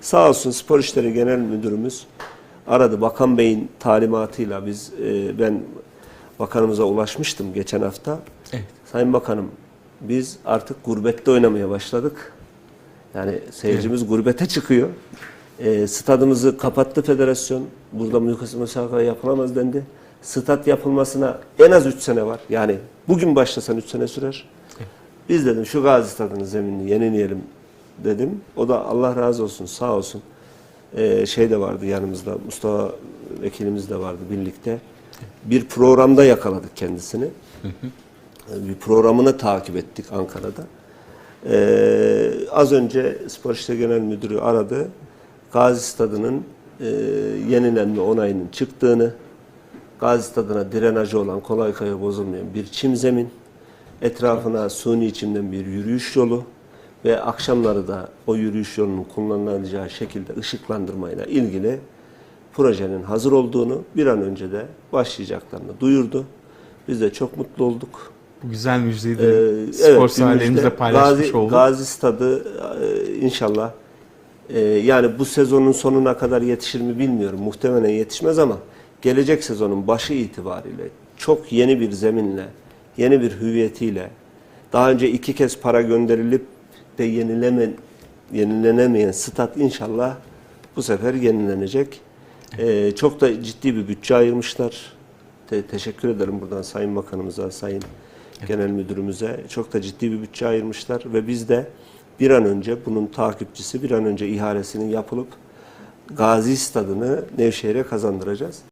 Sağ olsun Spor İşleri Genel Müdürümüz aradı. Bakan Bey'in talimatıyla biz e, ben bakanımıza ulaşmıştım geçen hafta. Evet. Sayın Bakanım biz artık gurbette oynamaya başladık. Yani seyircimiz gurbete çıkıyor. E, stadımızı kapattı federasyon. Burada müsabaka yapılamaz dendi. Stat yapılmasına en az 3 sene var. Yani bugün başlasan 3 sene sürer. Biz dedim şu Gazi Stadı'nın zeminini yenileyelim dedim. O da Allah razı olsun sağ olsun. Ee, şey de vardı yanımızda Mustafa vekilimiz de vardı birlikte. Bir programda yakaladık kendisini. Bir programını takip ettik Ankara'da. Ee, az önce Spor İşleri Genel Müdürü aradı. Gazi Stadı'nın e, yenilenme onayının çıktığını, Gazi Stadı'na drenajı olan kolay kolay bozulmayan bir çim zemin, etrafına suni çimden bir yürüyüş yolu ve akşamları da o yürüyüş yolunun kullanılacağı şekilde ışıklandırmayla ilgili projenin hazır olduğunu bir an önce de başlayacaklarını duyurdu. Biz de çok mutlu olduk. Bu güzel müjdeyi de Ee, spor evet, müjde. paylaşmış Gazi, olduk. Gazi Stadı e, inşallah e, yani bu sezonun sonuna kadar yetişir mi bilmiyorum. Muhtemelen yetişmez ama gelecek sezonun başı itibariyle çok yeni bir zeminle, yeni bir hüviyetiyle daha önce iki kez para gönderilip de yenileme, yenilenemeyen stat inşallah bu sefer yenilenecek. E, çok da ciddi bir bütçe ayırmışlar. Te- teşekkür ederim buradan Sayın Bakanımıza, Sayın Genel Müdürümüze. Çok da ciddi bir bütçe ayırmışlar ve biz de bir an önce bunun takipçisi, bir an önce ihalesinin yapılıp Gazi Stadı'nı Nevşehir'e kazandıracağız.